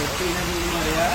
Pagpina ni Maria.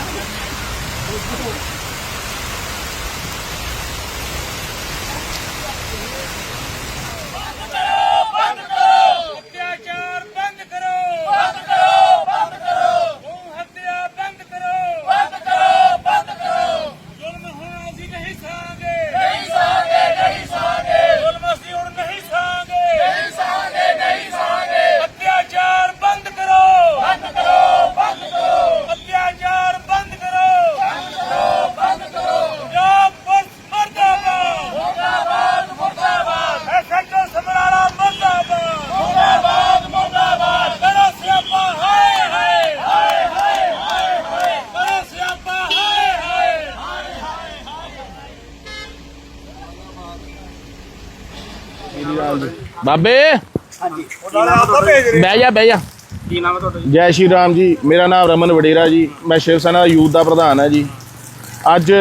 ਬਾਬੇ। ਬਹਿ ਜਾ ਬਹਿ ਜਾ। ਕੀ ਨਾਮ ਹੈ ਤੁਹਾਡਾ ਜੀ ਜੈ ਸ਼੍ਰੀ ਰਾਮ ਜੀ, ਮੇਰਾ ਨਾਮ ਰਮਨ ਵਡੇਰਾ ਜੀ। ਮੈਂ ਸ਼ਿਵ ਸੈਨਾ ਯੂਥ ਦਾ ਪ੍ਰਧਾਨ ਹਾਂ ਜੀ। ਅੱਜ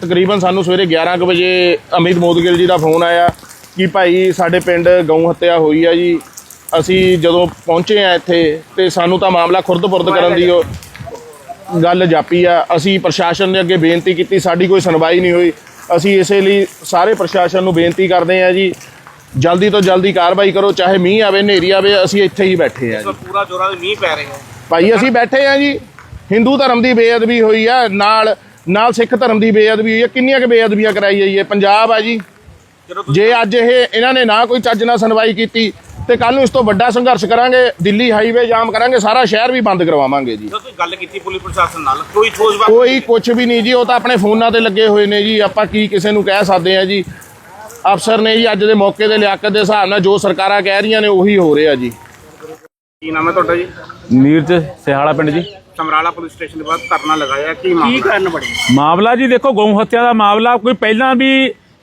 ਤਕਰੀਬਨ ਸਾਨੂੰ ਸਵੇਰੇ 11 ਕੁ ਵਜੇ ਅਮਿਤ ਮੋਦਗਿਲ ਜੀ ਦਾ ਫੋਨ ਆਇਆ ਕਿ ਭਾਈ ਸਾਡੇ ਪਿੰਡ ਗਊ ਹੱਤਿਆ ਹੋਈ ਆ ਜੀ। ਅਸੀਂ ਜਦੋਂ ਪਹੁੰਚੇ ਆ ਇੱਥੇ ਤੇ ਸਾਨੂੰ ਤਾਂ ਮਾਮਲਾ ਖੁਰਦ-ਪੁਰਦ ਕਰਨ ਦੀ ਉਹ ਗੱਲ ਜਾਪੀ ਆ। ਅਸੀਂ ਪ੍ਰਸ਼ਾਸਨ ਦੇ ਅੱਗੇ ਬੇਨਤੀ ਕੀਤੀ, ਸਾਡੀ ਕੋਈ ਸੁਣਵਾਈ ਨਹੀਂ ਹੋਈ। ਅਸੀਂ ਇਸੇ ਲਈ ਸਾਰੇ ਪ੍ਰਸ਼ਾਸਨ ਨੂੰ ਬੇਨਤੀ ਕਰਦੇ ਆ ਜੀ ਜਲਦੀ ਤੋਂ ਜਲਦੀ ਕਾਰਵਾਈ ਕਰੋ ਚਾਹੇ ਮੀਂਹ ਆਵੇ ਹਨੇਰੀ ਆਵੇ ਅਸੀਂ ਇੱਥੇ ਹੀ ਬੈਠੇ ਆ ਜੀ। ਪੂਰਾ ਜੋਰਾਂ ਦੇ ਮੀਂਹ ਪੈ ਰਹੇ ਹੈ ਭਾਈ ਅਸੀਂ ਬੈਠੇ ਆ ਜੀ। ਹਿੰਦੂ ਧਰਮ ਦੀ ਬੇਅਦਬੀ ਹੋਈ ਆ ਨਾਲ ਨਾਲ ਸਿੱਖ ਧਰਮ ਦੀ ਬੇਅਦਬੀ ਹੋਈ ਆ। ਕਿੰਨੀਆਂ ਕੁ ਬੇਅਦਬੀਆਂ ਕਰਾਈ ਜਾਈਏ ਪੰਜਾਬ ਆ ਜੀ। ਜੇ ਅੱਜ ਇਹ ਇਹਨਾਂ ਨੇ ਨਾ ਕੋਈ ਚੱਜ ਨਾਲ ਸੁਣਵਾਈ ਕੀਤੀ ਤੇ ਕੱਲ ਨੂੰ ਇਸ ਤੋਂ ਵੱਡਾ ਸੰਘਰਸ਼ ਕਰਾਂਗੇ ਦਿੱਲੀ ਹਾਈਵੇ ਜਾਮ ਕਰਾਂਗੇ ਸਾਰਾ ਸ਼ਹਿਰ ਵੀ ਬੰਦ ਕਰਵਾਵਾਂਗੇ ਜੀ। ਤੁਸੀਂ ਗੱਲ ਕੀਤੀ ਪੁਲਿਸ ਪ੍ਰਸ਼ਾਸਨ ਨਾਲ ਕੋਈ ਠੋਸ ਕੋਈ ਕੁਝ ਵੀ ਨਹੀਂ ਜੀ ਉਹ ਤਾਂ ਆਪਣੇ ਫੋਨਾਂ ਤੇ ਲੱਗੇ ਹੋਏ ਨੇ ਜੀ। ਆਪਾਂ ਕੀ ਕਿਸੇ ਨੂੰ ਕਹਿ ਸਕਦੇ ਆ ਜੀ? ਅਫਸਰ ਨੇ ਜੀ ਅੱਜ ਦੇ ਮੌਕੇ ਦੇ ਲਿਆਕਤ ਦੇ ਹਿਸਾਬ ਨਾਲ ਜੋ ਸਰਕਾਰਾਂ ਕਹਿ ਰਹੀਆਂ ਨੇ ਉਹੀ ਹੋ ਰਿਹਾ ਜੀ। ਕੀ ਨਾਮ ਹੈ ਤੁਹਾਡਾ ਜੀ? ਨੀਰਜ ਸਿਹਾਲਾ ਪਿੰਡ ਜੀ। ਸਮਰਾਲਾ ਪੁਲਿਸ ਸਟੇਸ਼ਨ ਦੇ ਬਾਅਦ ਧਰਨਾ ਲਗਾਇਆ ਕੀ ਮਾਮਲਾ? ਕਾਰਨ ਬੜੀ ਮਾਮਲਾ ਜੀ ਦੇਖੋ ਗਊ ਹੱਤਿਆ ਦਾ ਮਾਮਲਾ ਕੋਈ ਪਹਿਲਾਂ ਵੀ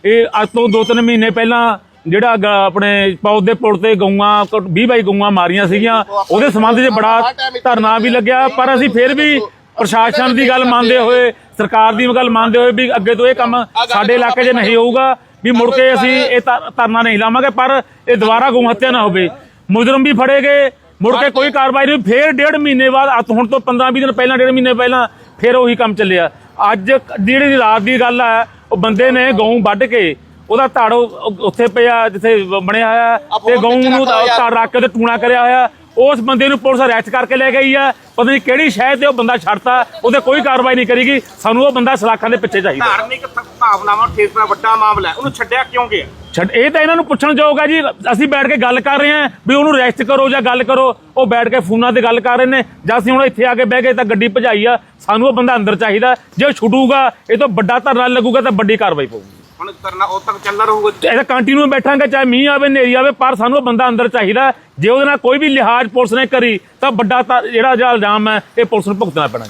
ਇਹ ਅੱਜ ਤੋਂ 2-3 ਮਹੀਨੇ ਪਹਿਲਾਂ ਜਿਹੜਾ ਆਪਣੇ ਪੌਦੇ ਪੁਲ ਤੇ ਗਊਆਂ 20 ਬਾਈ ਗਊਆਂ ਮਾਰੀਆਂ ਸੀਗੀਆਂ ਉਹਦੇ ਸੰਬੰਧ 'ਚ ਬੜਾ ਧਰਨਾ ਵੀ ਲੱਗਿਆ ਪਰ ਅਸੀਂ ਫਿਰ ਵੀ ਪ੍ਰਸ਼ਾਸਨ ਦੀ ਗੱਲ ਮੰਨਦੇ ਹੋਏ ਸਰਕਾਰ ਦੀ ਗੱਲ ਮੰਨਦੇ ਹੋਏ ਵੀ ਅੱਗੇ ਤੋਂ ਇਹ ਕੰਮ ਸਾਡੇ ਇਲਾਕੇ 'ਚ ਨਹੀਂ ਹੋਊਗਾ। ਵੀ ਮੁੜ ਕੇ ਅਸੀਂ ਇਹ ਧਰ- ਧਰਨਾ ਨਹੀਂ ਲਾਵਾਂਗੇ ਪਰ ਇਹ ਦੁਬਾਰਾ ਗਊ ਹੱਤਿਆ ਨਾ ਹੋਵੇ। ਮੁਜਰਮ ਵੀ ਫੜੇ ਗਏ ਮੁੜ ਕੇ ਕੋਈ ਕਾਰਵਾਈ ਨਹੀਂ ਫੇਰ ਡੇਢ ਮਹੀਨੇ ਬਾਅਦ ਹੁਣ ਤੋਂ 15-20 ਦਿਨ ਪਹਿਲਾਂ ਡੇਢ ਮਹੀਨੇ ਪਹਿਲਾਂ ਫੇਰ ਉਹੀ ਕੰਮ ਚੱਲਿਆ। ਅੱਜ ਜਿਹੜੀ ਰਾਤ ਦੀ ਗੱਲ ਹੈ ਉਹ ਬੰਦੇ ਨੇ ਗਊ ਵੱਢ ਕੇ ਉਹਦਾ ਧੜ ਉੱਥੇ ਪਿਆ ਜਿੱਥੇ ਬਣਿਆ ਹੋਇਆ ਤੇ ਗਊ ਨੂੰ ਧੜ ਰੱਖ ਕੇ ਤੇ ਟੂਣਾ ਕਰਿਆ ਹੋਇਆ। ਉਸ ਬੰਦੇ ਨੂੰ ਪੁਲਿਸ ਅਰੈਸਟ ਕਰਕੇ ਲੈ ਗਈ ਆ। ਪਤਾ ਨਹੀਂ ਕਿਹੜੀ ਸ਼ਹਿਰ ਤੇ ਉਹ ਬੰਦਾ ਛੱਡਤਾ ਉਹਦੇ ਕੋਈ ਕਾਰਵਾਈ ਨਹੀਂ ਕਰੀਗੀ। ਸਾਨੂੰ ਉਹ ਬੰਦਾ ਸਲਾਖਾਂ ਦੇ ਪਿੱਛੇ ਚਾਹੀਦਾ। ਧਾਰਮਿਕ ਭਾਵਨਾਵਾਂ ਨੂੰ ਠੇਸ ਦਾ ਵੱਡਾ ਮਾਮਲਾ ਹੈ। ਉਹਨੂੰ ਛੱਡਿਆ ਕਿਉਂ ਗਿਆ? ਛੱਡ ਇਹ ਤਾਂ ਇਹਨਾਂ ਨੂੰ ਪੁੱਛਣ ਹੈ ਜੀ। ਅਸੀਂ ਬੈਠ ਕੇ ਗੱਲ ਕਰ ਰਹੇ ਹਾਂ ਵੀ ਉਹਨੂੰ ਰੈਸਟ ਕਰੋ ਜਾਂ ਗੱਲ ਕਰੋ। ਉਹ ਬੈਠ ਕੇ ਫੋਨਾਂ ਤੇ ਗੱਲ ਕਰ ਰਹੇ ਨੇ। ਜਾਂ ਅਸੀਂ ਹੁਣ ਇੱਥੇ ਆ ਕੇ ਬਹਿ ਗਏ ਤਾਂ ਗੱਡੀ ਭਜਾਈ ਆ। ਸਾਨੂੰ ਉਹ ਬੰਦਾ ਅੰਦਰ ਚਾਹੀਦਾ। ਜੇ ਉਹ ਛੁੱਟੂਗਾ ਇਹ ਤੋਂ ਵੱਡਾ ਧਰਨਾ ਲੱਗੂਗਾ ਤਾਂ ਵੱਡੀ ਕਾਰਵਾਈ ਪਊਗੀ। ਹੁਣ ਧਰਨਾ ਉਦੋਂ ਤੱਕ ਚੱਲਦਾ ਰਹੂਗਾ ਇਹਦਾ ਕੰਟੀਨਿਊ ਬੈਠਾਂਗੇ, ਚਾਹੇ ਮੀਂਹ ਆਵੇ, ਹਨੇਰੀ ਆਵੇ, ਪਰ ਸਾਨੂੰ ਉਹ ਬੰਦਾ ਅੰਦਰ ਚਾਹੀਦਾ। ਜੇ ਉਹਦੇ ਨਾਲ ਕੋਈ ਵੀ ਲਿਹਾਜ਼ ਪੁਲਿਸ ਨੇ ਕਰੀ, ਤਾਂ ਵੱਡਾ ਜਿਹੜਾ ਜਿਹੜਾ ਇਲਜ਼ਾਮ ਹੈ, ਇਹ ਪੁਲਿਸ ਨੂੰ ਭੁਗਤਣਾ ਪੈਣਾ